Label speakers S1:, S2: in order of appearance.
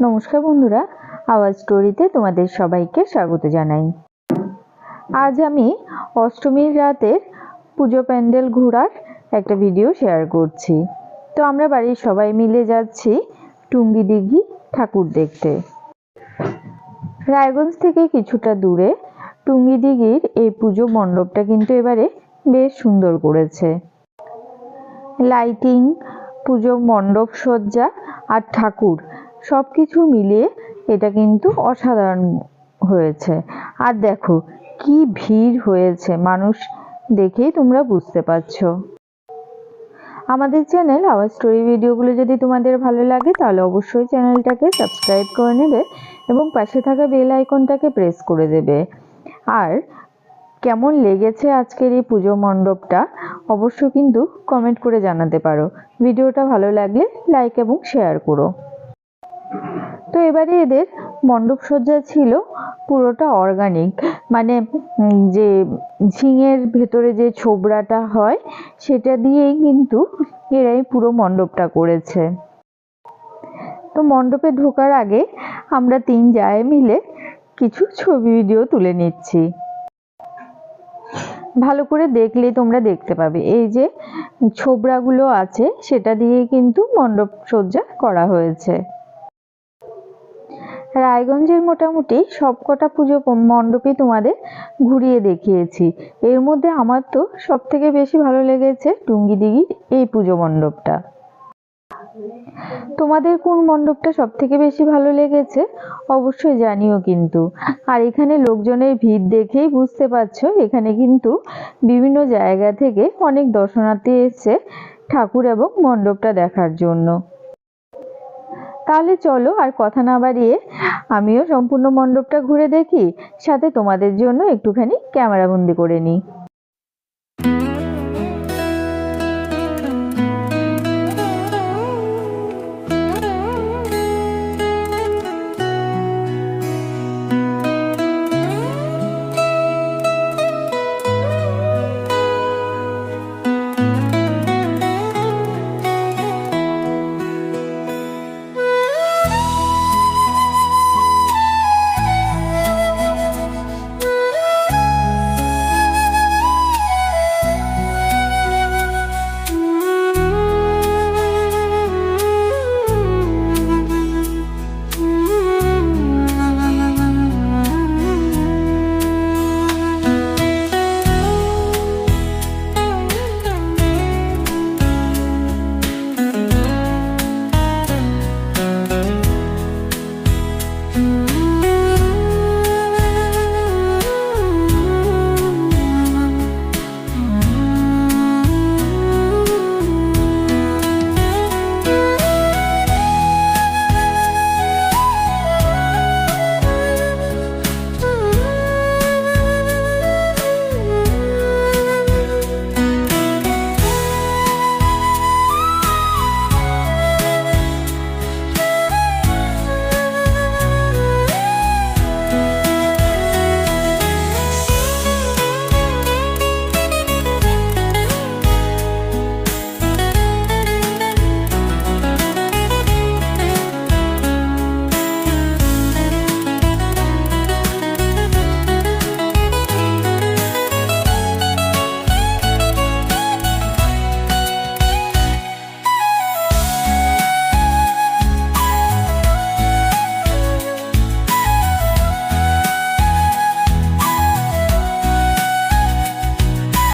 S1: নমস্কার বন্ধুরা, আওয়াজ স্টোরিতে তোমাদের সবাইকে স্বাগত জানাই। আজ আমি অষ্টমীর রাতের পুজো প্যান্ডেল ঘোরার একটা ভিডিও শেয়ার করছি। তো আমরা বাড়ির সবাই মিলে যাচ্ছি টুঙ্গি দিঘি ঠাকুর দেখতে। রায়গঞ্জ থেকে কিছুটা দূরে টুঙ্গি দিঘির এই পুজো মণ্ডপটা কিন্তু এবারে বেশ সুন্দর করেছে। লাইটিং, পুজো মণ্ডপ সজ্জা আর ঠাকুর সব কিছু মিলিয়ে এটা কিন্তু অসাধারণ হয়েছে। আর দেখো, কি ভিড় হয়েছে, মানুষ দেখেই তোমরা বুঝতে পারছ। আমাদের চ্যানেল, আওয়াজ স্টোরি ভিডিওগুলো যদি তোমাদের ভালো লাগে, তাহলে অবশ্যই চ্যানেলটাকে সাবস্ক্রাইব করে নেবে এবং পাশে থাকা বেল আইকনটাকে প্রেস করে দেবে। আর কেমন লেগেছে আজকের এই পুজো মণ্ডপটা অবশ্য কিন্তু কমেন্ট করে জানাতে পারো। ভিডিওটা ভালো লাগলে লাইক এবং শেয়ার করো। তো এবারে এদের মণ্ডপ সজ্জা ছিল পুরোটা অর্গানিক মানে যে ঝিঙের ভেতরে যে ছোবড়াটা হয়, সেটা দিয়েই কিন্তু এরাই পুরো মণ্ডপটা করেছে। তো মণ্ডপে ঢোকার আগে আমরা তিন জায়ে মিলে কিছু ছবি ভিডিও তুলে নিচ্ছি। ভালো করে দেখলে তোমরা দেখতে পাবে। এই যে ছোবড়াগুলো আছে, সেটা দিয়ে কিন্তু মণ্ডপ সজ্জা করা হয়েছে। রায়গঞ্জের মোটামুটি সবকটা পুজো মণ্ডপই তোমাদের ঘুরিয়ে দেখিয়েছি। এর মধ্যে আমার তো সব থেকে বেশি ভালো লেগেছে টুঙ্গি দিঘির এই পুজো মণ্ডপটা। তোমাদের কোন মণ্ডপটা সব থেকে বেশি ভালো লেগেছে? অবশ্যই জানিও কিন্তু। আর এখানে লোকজনের ভিড় দেখেই বুঝতে পারছ, এখানে কিন্তু বিভিন্ন জায়গা থেকে অনেক দর্শনার্থী এসছে ঠাকুর এবং মণ্ডপটা দেখার জন্য। তাহলে চলো আর কথা না বাড়িয়ে আমিও সম্পূর্ণ মণ্ডপটা ঘুরে দেখি। সাথে তোমাদের জন্য একটুখানি ক্যামেরাবন্দি করে নিই।